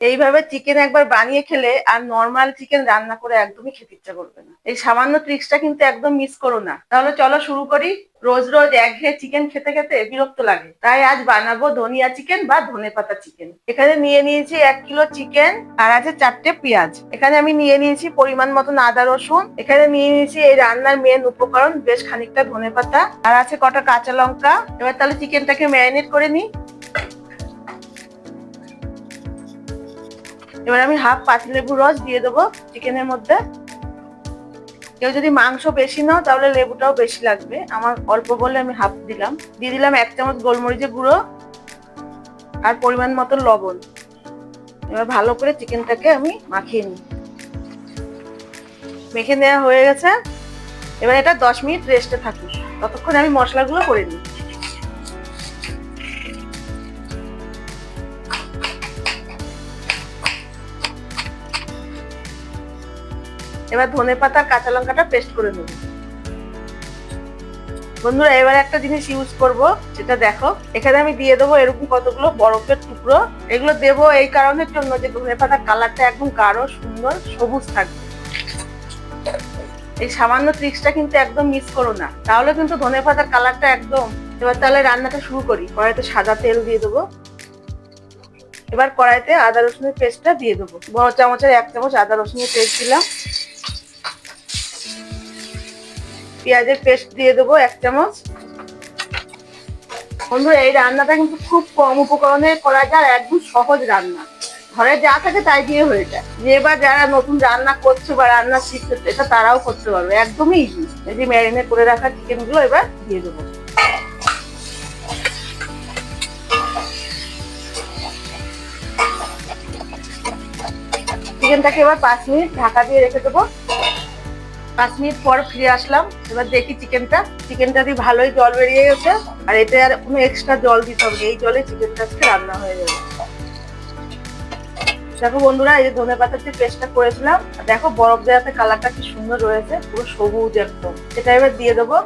এইভাবে চিকেন একবার বানিয়ে খেলে আর নর্মাল চিকেন রান্না করে একদমই খেতে ইচ্ছা করবে না। এই সামান্য ট্রিক্সটা কিন্তু একদম মিস করো না। তাহলে চলো শুরু করি। রোজ রোজ একঘেয়ে চিকেন খেতে খেতে বিরক্ত লাগে। তাই আজ বানাবো ধনিয়া চিকেন বা ধনে পাতা চিকেন এখানে নিয়ে নিয়েছি এক কিলো চিকেন আর আছে চারটে পেঁয়াজ। এখানে আমি নিয়ে নিয়েছি পরিমাণ মতন আদা, রসুন। এখানে নিয়ে নিয়েছি এই রান্নার মেন উপকরণ বেশ খানিকটা ধনে পাতা। আর আছে কটা কাঁচা লঙ্কা। এবার তাহলে চিকেনটাকে ম্যারিনেট করে নিই। এবার আমি হাফ পাতিলেবুর রস দিয়ে দেবো চিকেনের মধ্যে। কেউ যদি মাংস বেশি নাও, তাহলে লেবুটাও বেশি লাগবে। আমার অল্প বলে আমি হাফ দিলাম। দিয়ে দিলাম এক চামচ গোলমরিচের গুঁড়ো আর পরিমাণ মতো লবণ। এবার ভালো করে চিকেনটাকে আমি মাখিয়ে নিই। মেখে নেওয়া হয়ে গেছে। এবার এটা দশ মিনিট রেস্টে থাকি ততক্ষণ আমি মশলাগুলো করে নিই। এবার ধনে পাতা, কাঁচা লঙ্কাটা পেস্ট করে নেব। বন্ধুরা, এবার একটা জিনিস ইউজ করব, সেটা দেখো। এখানে আমি দিয়ে দেবো এরকম কতগুলো বরফের টুকরো। এগুলো দেবো এই কারণের জন্য যে ধনে পাতার কালারটা একদম গাঢ়, সুন্দর, সবুজ থাকবে। এই সামান্য ট্রিক্সটা কিন্তু একদম মিস করো না। তাহলে কিন্তু ধনে পাতার কালারটা একদম এবার তাহলে রান্নাটা শুরু করি। কড়াইতে সাদা তেল দিয়ে দেবো। এবার কড়াইতে আদা রসুনের পেস্টটা দিয়ে দেবো। বড় চামচের এক চামচ আদা রসুনের পেস্ট দিলাম। পেঁয়াজের পেস্ট দিয়ে দেবো এক চামচ। বন্ধুরা, এই রান্নাটা কিন্তু খুব কম উপকরণে করা যায় একদম সহজ রান্না। ঘরে যা থাকে তাই দিয়ে হয়ে যায়। যে যারা নতুন রান্না করছে বা রান্না শিখতে এটা তারাও করতে পারবে। একদমই ইজি এই যে ম্যারিনেট করে রাখা চিকেনগুলো এবার দিয়ে দেবো। চিকেনটাকে এবার পাঁচ মিনিট ঢাকা দিয়ে রেখে দেবো। পাঁচ মিনিট পর ফিরে আসলাম। এবার দেখি চিকেনটা চিকেনটা দিয়ে ভালোই জল বেরিয়ে গেছে। আর এতে আর কোনো এক্সট্রা জল দিতে হবে এই জলে চিকেনটা আজকে রান্না হয়ে যাবে। দেখো বন্ধুরা, এই যে ধনে পাতার যে পেস্টটা করেছিলাম দেখো বরফ দেওয়াতে কালারটা কি সুন্দর রয়েছে, পুরো সবুজ একদম। সেটা এবার দিয়ে দেবো।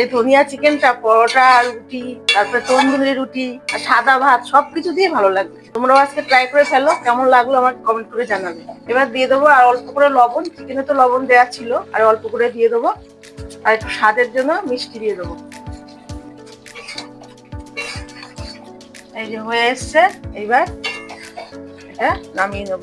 এই ধনিয়া চিকেনটা, পরোটা, রুটি, তারপরে তন্দুরি রুটি আর সাদা ভাত, সবকিছু দিয়ে ভালো লাগবে। তোমরাও আজকে ট্রাই করে ফেলো, কেমন লাগল আমাকে কমেন্ট করে জানাবে। এবার দিয়ে দেবো আর অল্প করে লবণ, চিকেনে তো লবণ দেওয়া ছিল, আর অল্প করে দিয়ে দেবো। আর একটু স্বাদের জন্য মিষ্টি দিয়ে দেবো। এই যে হয়ে এসছে, এইবার এটা নামিয়ে নেব।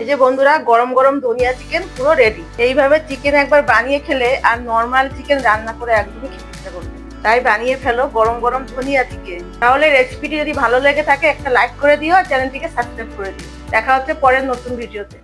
এই যে বন্ধুরা, গরম গরম ধনিয়া চিকেন পুরো রেডি এইভাবে চিকেন একবার বানিয়ে খেলে আর নর্মাল চিকেন রান্না করে একদমই খেতে করবে তাই বানিয়ে ফেলো গরম গরম ধনিয়া চিকেন তাহলে রেসিপিটি যদি ভালো লেগে থাকে, একটা লাইক করে দিও আর চ্যানেলটিকে সাবস্ক্রাইব করে দিও। দেখা হচ্ছে পরের নতুন ভিডিওতে